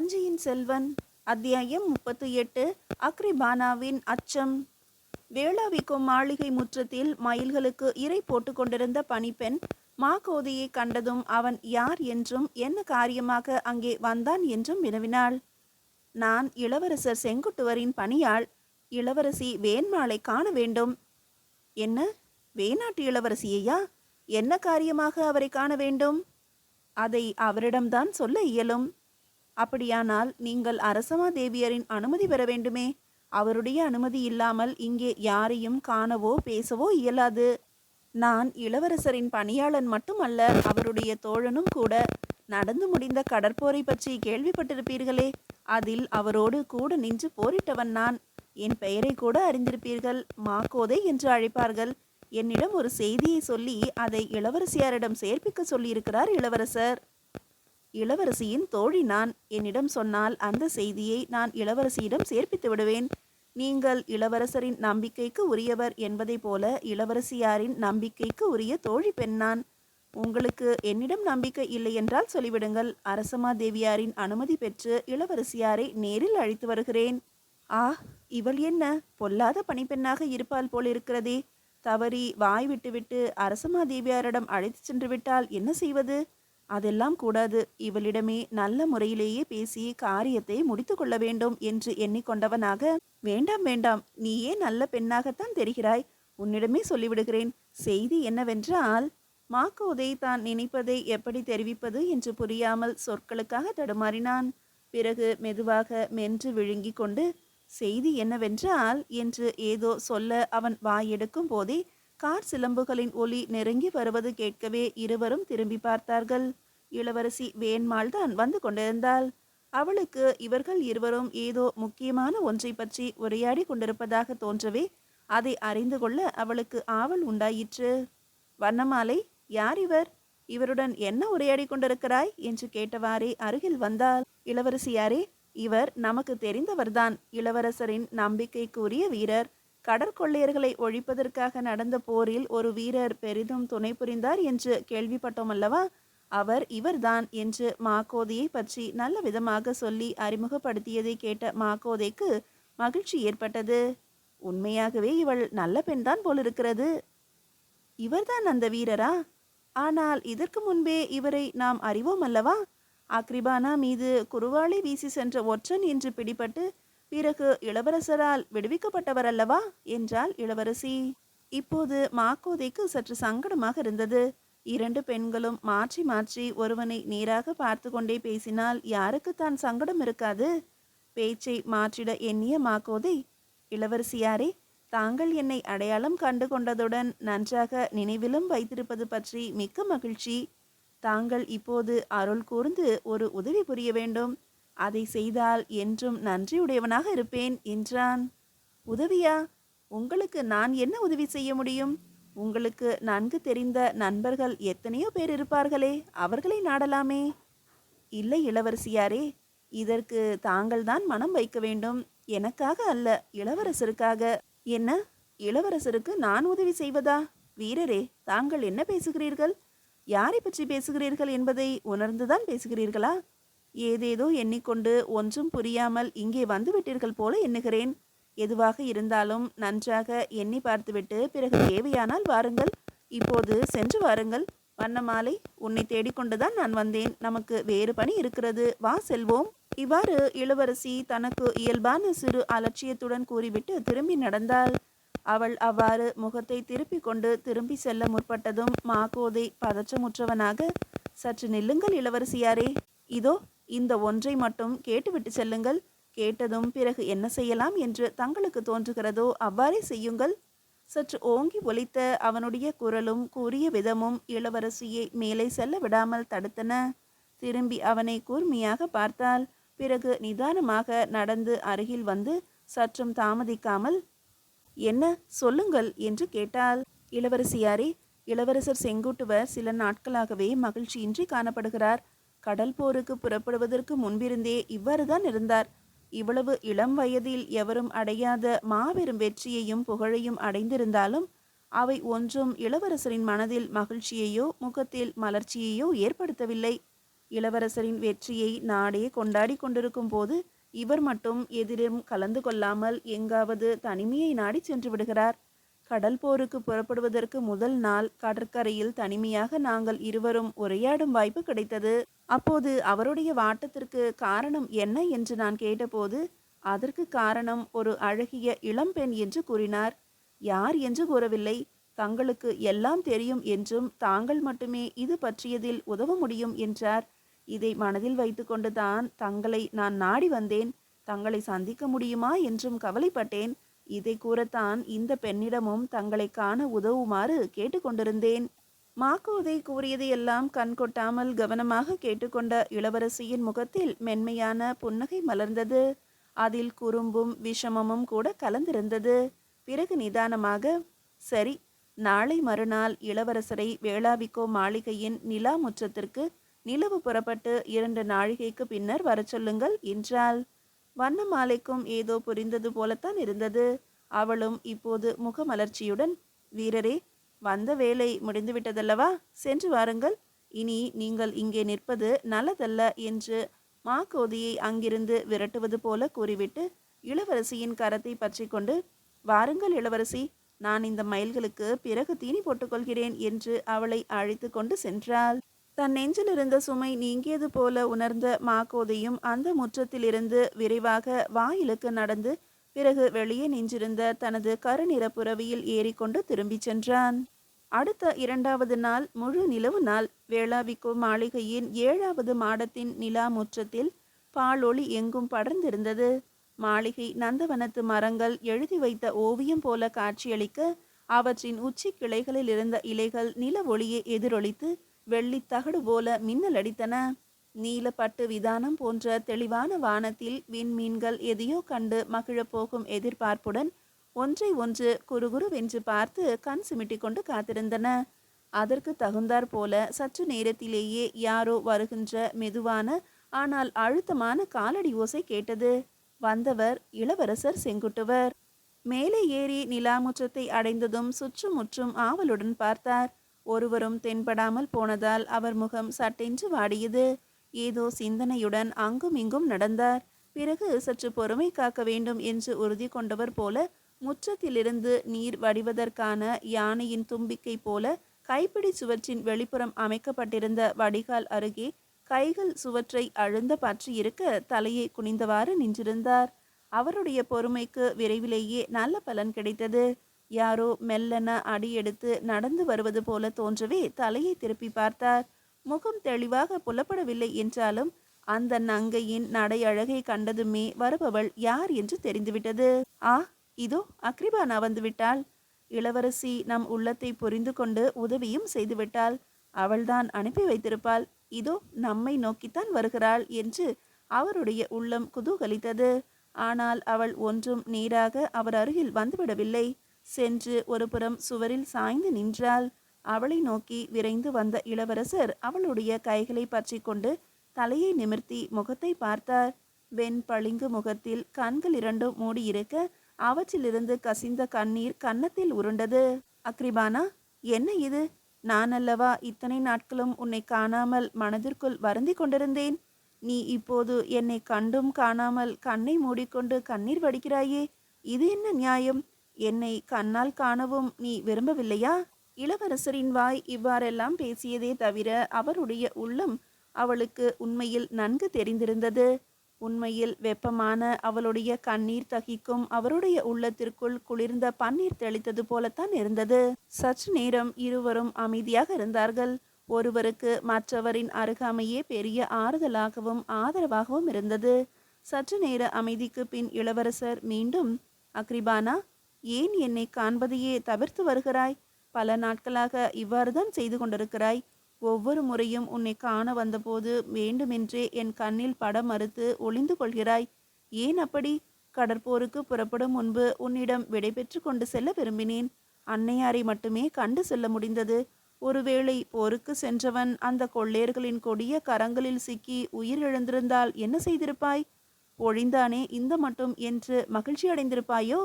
வஞ்சியின் செல்வன் அத்தியாயம் முப்பத்து எட்டு அக்ரிபானாவின் அச்சம். வேளாவிக்கும் மாளிகை முற்றத்தில் மயில்களுக்கு இரை போட்டு கொண்டிருந்த பணிப்பெண் மாகோதியை கண்டதும் அவன் யார் என்றும் என்ன காரியமாக அங்கே வந்தான் என்றும் வினவினாள். நான் இளவரசர் செங்குட்டுவரின் பணியாள் இளவரசி வேண்மாளை காண வேண்டும். என்ன? வேணாட்டு இளவரசியையா? என்ன காரியமாக அவரை காண வேண்டும்? அதை அவரிடம்தான் சொல்ல இயலும். அப்படியானால் நீங்கள் அரசமா தேவியரின் அனுமதி பெற வேண்டுமே? அவருடைய அனுமதி இல்லாமல் இங்கே யாரையும் காணவோ பேசவோ இயலாது. நான் இளவரசரின் பணியாளன் மட்டுமல்ல அவருடைய தோழனும் கூட நடந்து முடிந்த கடற்போரை பற்றி கேள்விப்பட்டிருப்பீர்களே. அதில் அவரோடு கூட நின்று போரிட்டவன் நான். என் பெயரை கூட அறிந்திருப்பீர்கள். மாக்கோதை என்று அழைப்பார்கள். என்னிடம் ஒரு செய்தியை சொல்லி அதை இளவரசியாரிடம் சேர்ப்பிக்க சொல்லியிருக்கிறார் இளவரசர். இளவரசியின் தோழி நான். என்னிடம் சொன்னால் அந்த செய்தியை நான் இளவரசியிடம் சேர்ப்பித்து விடுவேன். நீங்கள் இளவரசரின் நம்பிக்கைக்கு உரியவர் என்பதைப் போல இளவரசியாரின் நம்பிக்கைக்கு உரிய தோழி பெண் நான். உங்களுக்கு என்னிடம் நம்பிக்கை இல்லை என்றால் சொல்லிவிடுங்கள். அரசமாதேவியாரின் அனுமதி பெற்று இளவரசியாரை நேரில் அழைத்து வருகிறேன். ஆ இவள் என்ன? பொல்லாத பணிப்பெண்ணாக இருப்பாள் போல் இருக்கிறதே. தவறி வாய் விட்டுவிட்டு அரசமா தேவியாரிடம் அழைத்து சென்று விட்டால் என்ன செய்வது? அதெல்லாம் கூடாது. இவளிடமே நல்ல முறையிலேயே பேசி காரியத்தை முடித்து கொள்ள வேண்டும் என்று எண்ணிக்கொண்டவனாக வேண்டாம் வேண்டாம் நீயே நல்ல பெண்ணாகத்தான் தெரிகிறாய். உன்னிடமே சொல்லிவிடுகிறேன். செய்தி என்னவென்றால் மாக்கோதை தான் நினைப்பதை எப்படி தெரிவிப்பது என்று புரியாமல் சொற்களுக்காக தடுமாறினான். பிறகு மெதுவாக மென்று விழுங்கிக் கொண்டு செய்தி என்னவென்றால் என்று ஏதோ சொல்ல அவன் வாயெடுக்கும் போதே கார் சிலம்புகளின் ஒலி நெருங்கி வருவது கேட்கவே இருவரும் திரும்பி பார்த்தார்கள். இளவரசி வேண்மாள் தான் வந்து கொண்டிருந்தாள். அவளுக்கு இவர்கள் இருவரும் ஏதோ முக்கியமான ஒன்றை பற்றி உரையாடி கொண்டிருப்பதாக தோன்றவே அதை அறிந்து கொள்ள அவளுக்கு ஆவல் உண்டாயிற்று. வண்ணமாலை யார் இவர்? இவருடன் என்ன உரையாடி கொண்டிருக்கிறாய்? என்று கேட்டவாறே அருகில் வந்தாள். இளவரசியாரே இவர் நமக்கு தெரிந்தவர்தான். இளவரசரின் நம்பிக்கைக்குரிய வீரர். கடற்கொள்ளையர்களை ஒழிப்பதற்காக நடந்த போரில் ஒரு வீரர் பெரிதும் துணை புரிந்தார் என்று கேள்விப்பட்டோம் அல்லவா? அவர் இவர்தான் என்று மாக்கோதையை பற்றி நல்ல விதமாக சொல்லி அறிமுகப்படுத்தியதை கேட்ட மாக்கோதைக்கு மகிழ்ச்சி ஏற்பட்டது. உண்மையாகவே இவள் நல்ல பெண்தான் போலிருக்கிறது. இவர்தான் அந்த வீரரா? ஆனால் இதற்கு முன்பே இவரை நாம் அறிவோம் அல்லவா? அக்ரிபானா மீது குருவாளி வீசி சென்ற ஒற்றன் என்று பிடிபட்டு பிறகு இளவரசரால் விடுவிக்கப்பட்டவர் அல்லவா என்றாள் இளவரசி. இப்போது மாக்கோதைக்கு சற்று சங்கடமாக இருந்தது. இரண்டு பெண்களும் மாற்றி மாற்றி ஒருவனை நேராக பார்த்து கொண்டே பேசினால் யாருக்கு தான் சங்கடம் இருக்காது? பேச்சை மாற்றிட எண்ணிய மாக்கோதை இளவரசியாரே தாங்கள் என்னை அடையாளம் கண்டு கொண்டதுடன் நன்றாக நினைவிலும் வைத்திருப்பது பற்றி மிக்க மகிழ்ச்சி. தாங்கள் இப்போது அருள் கூர்ந்து ஒரு உதவி புரிய வேண்டும். அதை செய்தால் என்றும் நன்றியுடையவனாக இருப்பேன் என்றான். உதவியா? உங்களுக்கு நான் என்ன உதவி செய்ய முடியும்? உங்களுக்கு நன்கு தெரிந்த நண்பர்கள் எத்தனையோ பேர் இருப்பார்களே அவர்களை நாடலாமே. இல்லை இளவரசியாரே இதற்கு தாங்கள்தான் மனம் வைக்க வேண்டும். எனக்காக அல்ல இளவரசருக்காக. என்ன? இளவரசருக்கு நான் உதவி செய்வதா? வீரரே தாங்கள் என்ன பேசுகிறீர்கள்? யாரை பற்றி பேசுகிறீர்கள் என்பதை உணர்ந்துதான் பேசுகிறீர்களா? ஏதேதோ எண்ணிக்கொண்டு ஒன்றும் புரியாமல் இங்கே வந்துவிட்டீர்கள் போல எண்ணுகிறேன். எதுவாக இருந்தாலும் நன்றாக எண்ணி பார்த்துவிட்டு பிறகு தேவையானால் வாருங்கள். இப்போது சென்று வாருங்கள். வண்ணமாலை உன்னை தேடிக்கொண்டுதான் நான் வந்தேன். நமக்கு வேறு பணி இருக்கிறது. வா செல்வோம். இவ்வாறு இளவரசி தனக்கு இயல்பான சிறு அலட்சியத்துடன் கூறிவிட்டு திரும்பி நடந்தாள். அவள் அவ்வாறு முகத்தை திருப்பிக் கொண்டு திரும்பி செல்ல முற்பட்டதும் மாகோதை பதற்றமுற்றவனாக சற்று நில்லுங்கள் இளவரசியாரே. இதோ இந்த ஒன்றை மட்டும் கேட்டுவிட்டு செல்லுங்கள். கேட்டதும் பிறகு என்ன செய்யலாம் என்று தங்களுக்கு தோன்றுகிறதோ அவ்வாறே செய்யுங்கள். சற்று ஓங்கி ஒலித்த அவனுடைய குரலும் கூறிய விதமும் இளவரசியை மேலே செல்ல விடாமல் தடுத்தன. திரும்பி அவனை கூர்மையாக பார்த்தால் பிறகு நிதானமாக நடந்து அருகில் வந்து சற்றும் தாமதிக்காமல் என்ன? சொல்லுங்கள் என்று கேட்டால் இளவரசியாரே இளவரசர் செங்குட்டுவர் சில நாட்களாகவே மகிழ்ச்சியின்றி காணப்படுகிறார். கடல் போருக்கு புறப்படுவதற்கு முன்பிருந்தே இவ்வாறுதான் இருந்தார். இவ்வளவு இளம் வயதில் எவரும் அடையாத மாபெரும் வெற்றியையும் புகழையும் அடைந்திருந்தாலும் அவை ஒன்றும் இளவரசரின் மனதில் மகிழ்ச்சியையோ முகத்தில் மலர்ச்சியையோ ஏற்படுத்தவில்லை. இளவரசரின் வெற்றியை நாடே கொண்டாடி கொண்டிருக்கும் போது இவர் மட்டும் எதிரும் கலந்து கொள்ளாமல் எங்காவது தனிமையை நாடி சென்று விடுகிறார். கடல் போருக்கு புறப்படுவதற்கு முதல் நாள் கடற்கரையில் தனிமையாக நாங்கள் இருவரும் உரையாடும் வாய்ப்பு கிடைத்தது. அப்போது அவருடைய வாட்டத்திற்கு காரணம் என்ன என்று நான் கேட்டபோது அதற்கு காரணம் ஒரு அழகிய இளம்பெண் என்று கூறினார். யார் என்று கூறவில்லை. தங்களுக்கு எல்லாம் தெரியும் என்றும் தாங்கள் மட்டுமே இது பற்றியதில் உதவ முடியும் என்றார். இதை மனதில் வைத்துக்கொண்டு தான் தங்களை நான் நாடி வந்தேன். தங்களை சந்திக்க முடியுமா என்றும் கவலைப்பட்டேன். இதை கூறத்தான் இந்த பெண்ணிடமும் தங்களை காண உதவுமாறு கேட்டுக்கொண்டிருந்தேன். மாக்கோதை கூறியதையெல்லாம் கண் கொட்டாமல் கவனமாக கேட்டுக்கொண்ட இளவரசியின் முகத்தில் மென்மையான புன்னகை மலர்ந்தது. அதில் குறும்பும் விஷமமும் கூட கலந்திருந்தது. பிறகு நிதானமாக சரி நாளை மறுநாள் இளவரசரை வேளாவிக்கோ மாளிகையின் நிலா முற்றத்திற்கு நிலவு புறப்பட்டு இரண்டு நாழிகைக்கு பின்னர் வரச் சொல்லுங்கள் என்றாள். வண்ண மாலைக்கும் ஏதோ புரிந்தது போலத்தான் இருந்தது. அவளும் இப்போது முகமலர்ச்சியுடன் வீரரே வந்த வேலை முடிந்துவிட்டதல்லவா சென்று வாருங்கள். இனி நீங்கள் இங்கே நிற்பது நல்லதல்ல என்று மாக்கோதியை அங்கிருந்து விரட்டுவது போல கூறிவிட்டு இளவரசியின் கரத்தை பற்றி கொண்டு வாருங்கள் இளவரசி நான் இந்த மயில்களுக்கு பிறகு தீனி போட்டுக்கொள்கிறேன் என்று அவளை அழைத்து கொண்டு சென்றாள். தன் நெஞ்சில் இருந்த சுமை நீங்கியது போல உணர்ந்த மாக்கோதையும் அந்த முற்றத்திலிருந்து விரைவாக வாயிலுக்கு நடந்து பிறகு வெளியே நின்றிருந்த தனது கருநிற புறவியில் ஏறிக்கொண்டு திரும்பிச் சென்றான். அடுத்த இரண்டாவது நாள் முழு நிலவு நாள் வேளாவிக்கோ மாளிகையின் ஏழாவது மாடத்தின் நிலா முற்றத்தில் பாலொளி எங்கும் படர்ந்திருந்தது. மாளிகை நந்தவனத்து மரங்கள் எழுதி வைத்த ஓவியம் போல காட்சியளிக்க அவற்றின் உச்சி கிளைகளில் இருந்த இலைகள் நில ஒளியை எதிரொலித்து வெள்ளித் தகடு போல மின்னலடித்தன நீலப்பட்டு விதானம் போன்ற தெளிவான வானத்தில் விண்மீன்கள் எதையோ கண்டு மகிழப் போகும் எதிர்பார்ப்புடன் ஒன்றை ஒன்று குறுகுறுவென்று பார்த்து கண் சிமிட்டிக் கொண்டு காத்திருந்தன. அதற்கு தகுந்தாற் போல சற்று நேரத்திலேயே யாரோ வருகின்ற மெதுவான ஆனால் அழுத்தமான காலடி ஓசை கேட்டது. வந்தவர் இளவரசர் செங்குட்டுவர். மேலே ஏறி நிலாமுற்றத்தை அடைந்ததும் சுற்றுமுற்றும் ஆவலுடன் பார்த்தார். ஒருவரும் தென்படாமல் போனதால் அவர் முகம் சட்டென்று வாடியது. ஏதோ சிந்தனையுடன் அங்கும் இங்கும் நடந்தார். பிறகு சற்று பொறுமை காக்க வேண்டும் என்று உறுதி கொண்டவர் போல முற்றத்திலிருந்து நீர் வடிவதற்கான யானையின் தும்பிக்கை போல கைப்பிடி சுவற்றின் வெளிப்புறம் அமைக்கப்பட்டிருந்த வடிகால் அருகே கைகள் சுவற்றை அழுந்த பற்றி இருக்க தலையை குனிந்தவாறு நின்றிருந்தார். அவருடைய பொறுமைக்கு விரைவிலேயே நல்ல பலன் கிடைத்தது. யாரோ மெல்லன அடியெடுத்து நடந்து வருவது போல தோன்றவே தலையை திருப்பி பார்த்தார். முகம் தெளிவாக புலப்படவில்லை என்றாலும் அந்த நங்கையின் நடை அழகை கண்டதுமே வருபவள் யார் என்று தெரிந்துவிட்டது. ஆ இதோ அக்ரிபானா வந்துவிட்டாள். இளவரசி நம் உள்ளத்தை புரிந்து கொண்டு உதவியும் செய்துவிட்டாள். அவள்தான் அனுப்பி வைத்திருப்பாள். இதோ நம்மை நோக்கித்தான் வருகிறாள் என்று அவருடைய உள்ளம் குதூகலித்தது. ஆனால் அவள் ஒன்றும் நேராக அவர் அருகில் வந்துவிடவில்லை. சென்று ஒரு புறம் சுவரில் சாய்ந்து நின்றாள். அவளை நோக்கி விரைந்து வந்த இளவரசர் அவளுடைய கைகளை பற்றி கொண்டு தலையை நிமிர்த்தி முகத்தை பார்த்தார். வெண் பளிங்கு முகத்தில் கண்கள் இரண்டும் மூடியிருக்க அவற்றிலிருந்து கசிந்த கண்ணீர் கன்னத்தில் உருண்டது. அக்ரிபானா என்ன இது? நான் அல்லவா இத்தனை நாட்களும் உன்னை காணாமல் மனதிற்குள் வருந்தி கொண்டிருந்தேன்? நீ இப்போது என்னை கண்டும் காணாமல் கண்ணை மூடிக்கொண்டு கண்ணீர் வடிக்கிறாயே இது என்ன நியாயம்? என்னை கண்ணால் காணவும் நீ விரும்பவில்லையா? இளவரசரின் வாய் இவ்வாறெல்லாம் பேசியதே தவிர அவருடைய உள்ளம் அவளுக்கு உண்மையில் நன்கு தெரிந்திருந்தது. உண்மையில் வெப்பமான அவளுடைய கண்ணீர் தகிக்கும் அவருடைய உள்ளத்திற்குள் குளிர்ந்த பன்னீர் தெளித்தது போலத்தான் இருந்தது. சற்று நேரம் இருவரும் அமைதியாக இருந்தார்கள். ஒருவருக்கு மற்றவரின் அருகாமையே பெரிய ஆறுதலாகவும் ஆதரவாகவும் இருந்தது. சற்று நேர அமைதிக்கு பின் இளவரசர் மீண்டும் அக்ரிபானா ஏன் என்னை காண்பதையே தவிர்த்து வருகிறாய்? பல நாட்களாக இவ்வாறுதான் செய்து கொண்டிருக்கிறாய். ஒவ்வொரு முறையும் உன்னை காண வந்தபோது வேண்டுமென்றே என் கண்ணில் படம் மறுத்து ஒளிந்து கொள்கிறாய். ஏன் அப்படி? கடற்போருக்கு புறப்படும் முன்பு உன்னிடம் விடைபெற்று கொண்டு செல்ல விரும்பினேன். அன்னையாரை மட்டுமே கண்டு செல்ல முடிந்தது. ஒருவேளை போருக்கு சென்றவன் அந்த கொள்ளையர்களின் கொடிய கரங்களில் சிக்கி உயிர் இழந்திருந்தால் என்ன செய்திருப்பாய்? ஒழிந்தானே இந்த மட்டும் என்று மகிழ்ச்சி அடைந்திருப்பாயோ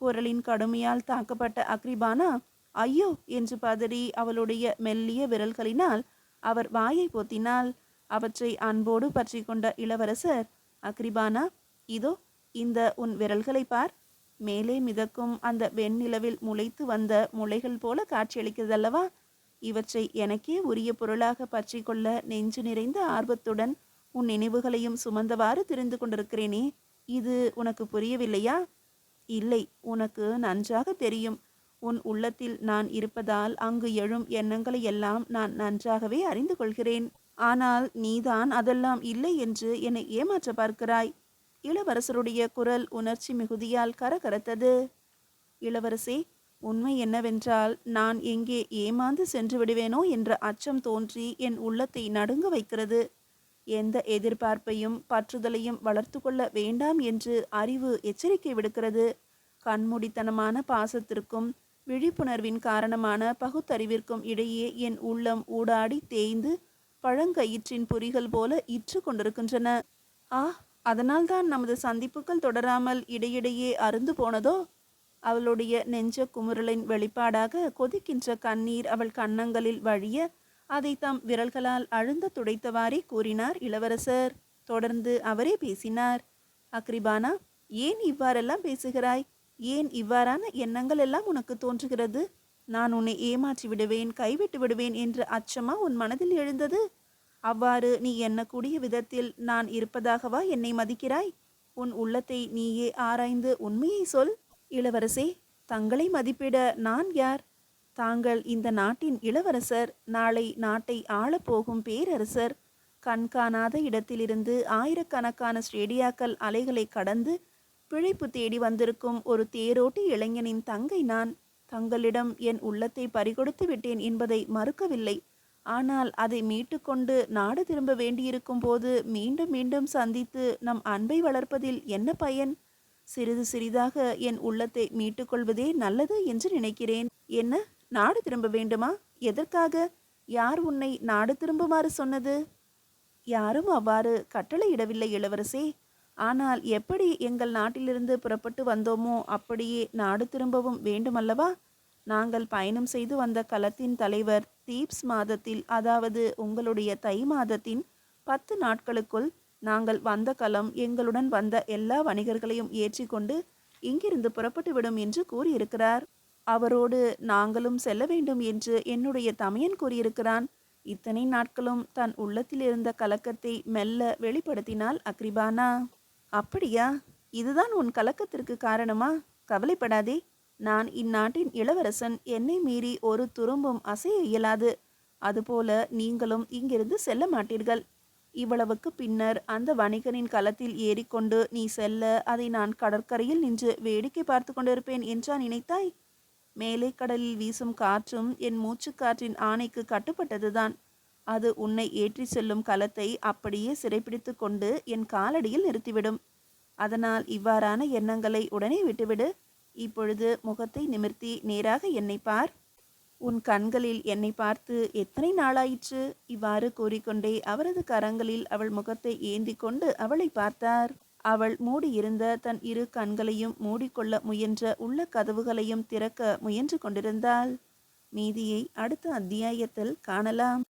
குரலின் கடுமையால் தாக்கப்பட்ட அக்ரிபானா ஐயோ என்று பதறி அவளுடைய மெல்லிய விரல்களினால் அவர் வாயை போத்தினால் அவற்றை அன்போடு பற்றி கொண்ட இளவரசர் அக்ரிபானா இதோ இந்த உன் விரல்களை பார். மேலே மிதக்கும் அந்த வெண்ணிலவில் முளைத்து வந்த முளைகள் போல காட்சியளிக்கிறதல்லவா? இவற்றை எனக்கே உரிய பொருளாக பற்றி கொள்ள நெஞ்சு நிறைந்த ஆர்வத்துடன் உன் நினைவுகளையும் சுமந்தவாறு தெரிந்து கொண்டிருக்கிறேனே. இது உனக்கு புரியவில்லையா? இல்லை உனக்கு நன்றாக தெரியும். உன் உள்ளத்தில் நான் இருப்பதால் அங்கு எழும் எண்ணங்களை எல்லாம் நான் நன்றாகவே அறிந்து கொள்கிறேன். ஆனால் நீதான் அதெல்லாம் இல்லை என்று என்னை ஏமாற்ற பார்க்கிறாய். இளவரசருடைய குரல் உணர்ச்சி மிகுதியால் கரகரத்தது. இளவரசே உண்மை என்னவென்றால் நான் எங்கே ஏமாந்து சென்று விடுவேனோ என்ற அச்சம் தோன்றி என் உள்ளத்தை நடுங்க வைக்கிறது. எந்த எதிர்பார்ப்பையும் பற்றுதலையும் வளர்த்து கொள்ள வேண்டாம் என்று அறிவு எச்சரிக்கை விடுக்கிறது. கண்மூடித்தனமான பாசத்திற்கும் விழிப்புணர்வின் காரணமான பகுத்தறிவிற்கும் இடையே என் உள்ளம் ஊடாடி தேய்ந்து பழங்கயிற்றின் பொறிகள் போல இற்று கொண்டிருக்கின்றன. ஆ அதனால்தான் நமது சந்திப்புகள் தொடராமல் இடையிடையே அருந்து போனதோ? அவளுடைய நெஞ்ச குமுறலின் வெளிப்பாடாக கொதிக்கின்ற கண்ணீர் அவள் கன்னங்களில் வழிய அதை தம் விரல்களால் அழுந்த துடைத்தவாறே கூறினார் இளவரசர். தொடர்ந்து அவரே பேசினார். அக்ரிபானா ஏன் இவ்வாறெல்லாம் பேசுகிறாய்? ஏன் இவ்வாறான எண்ணங்கள் எல்லாம் உனக்கு தோன்றுகிறது? நான் உன்னை ஏமாற்றி விடுவேன் கைவிட்டு விடுவேன் என்ற அச்சமா உன் மனதில் எழுந்தது? அவ்வாறு நீ எண்ணக்கூடிய விதத்தில் நான் இருப்பதாகவா என்னை மதிக்கிறாய்? உன் உள்ளத்தை நீயே ஆராய்ந்து உண்மையை சொல். இளவரசே தங்களை மதிப்பிட நான் யார்? தாங்கள் இந்த நாட்டின் இளவரசர் நாளை நாட்டை ஆளப்போகும் பேரரசர். கண்காணாத இடத்திலிருந்து ஆயிரக்கணக்கான ஸ்டேடியாக்கள் அலைகளை கடந்து பிழைப்பு தேடி வந்திருக்கும் ஒரு தேரோட்டி இளைஞனின் தங்கை நான். தங்களிடம் என் உள்ளத்தை பறிகொடுத்து விட்டேன் என்பதை மறுக்கவில்லை. ஆனால் அதை மீட்டுக்கொண்டு நாடு திரும்ப வேண்டியிருக்கும் போது மீண்டும் மீண்டும் சந்தித்து நம் அன்பை வளர்ப்பதில் என்ன பயன்? சிறிது சிறிதாக என் உள்ளத்தை மீட்டுக்கொள்வதே நல்லது என்று நினைக்கிறேன். என்ன? நாடு திரும்ப வேண்டுமா? எதற்காக? யார் உன்னை நாடு திரும்புமாறு சொன்னது? யாரும் அவ்வாறு கட்டளையிடவில்லை இளவரசே. ஆனால் எப்படி எங்கள் நாட்டிலிருந்து புறப்பட்டு வந்தோமோ அப்படியே நாடு திரும்பவும் வேண்டுமல்லவா? நாங்கள் பயணம் செய்து வந்த களத்தின் தலைவர் தீப்ஸ் மாதத்தில் அதாவது உங்களுடைய தை மாதத்தின் பத்து நாட்களுக்குள் நாங்கள் வந்த களம் எங்களுடன் வந்த எல்லா வணிகர்களையும் ஏற்றிக்கொண்டு இங்கிருந்து புறப்பட்டு விடும் என்று கூறியிருக்கிறார். அவரோடு நாங்களும் செல்ல வேண்டும் என்று என்னுடைய தமையன் கூறியிருக்கிறான். இத்தனை நாட்களும் தன் உள்ளத்தில் இருந்த கலக்கத்தை மெல்ல வெளிப்படுத்தினாள் அக்ரிபானா. அப்படியா? இதுதான் உன் கலக்கத்திற்கு காரணமா? கவலைப்படாதே. நான் இந்நாட்டின் இளவரசன். என்னை மீறி ஒரு துரும்பும் அசைய இயலாது. அதுபோல நீங்களும் இங்கிருந்து செல்ல மாட்டீர்கள். இவ்வளவுக்கு பின்னர் அந்த வணிகனின் களத்தில் ஏறிக்கொண்டு நீ செல்ல. அதை நான் கடற்கரையில் நின்று வேடிக்கை பார்த்து கொண்டிருப்பேன் என்றா நினைத்தாய்? மேலே கடலில் வீசும் காற்றும் என் மூச்சுக்காற்றின் ஆணைக்கு கட்டுப்பட்டதுதான். அது உன்னை ஏற்றி செல்லும் களத்தை அப்படியே சிறைப்பிடித்து கொண்டு என் காலடியில் நிறுத்திவிடும். அதனால் இவ்வாறான எண்ணங்களை உடனே விட்டுவிடு. இப்பொழுது முகத்தை நிமிர்த்தி நேராக என்னை பார். உன் கண்களில் என்னை பார்த்து எத்தனை நாளாயிற்று? இவ்வாறு கூறிக்கொண்டே அவரது கரங்களில் அவள் முகத்தை ஏந்தி கொண்டு அவளை பார்த்தார். அவள் மூடியிருந்த தன் இரு கண்களையும் மூடிக்கொள்ள முயன்ற உள்ள கதவுகளையும் திறக்க முயன்று கொண்டிருந்தாள். மீதியை அடுத்த அத்தியாயத்தில் காணலாம்.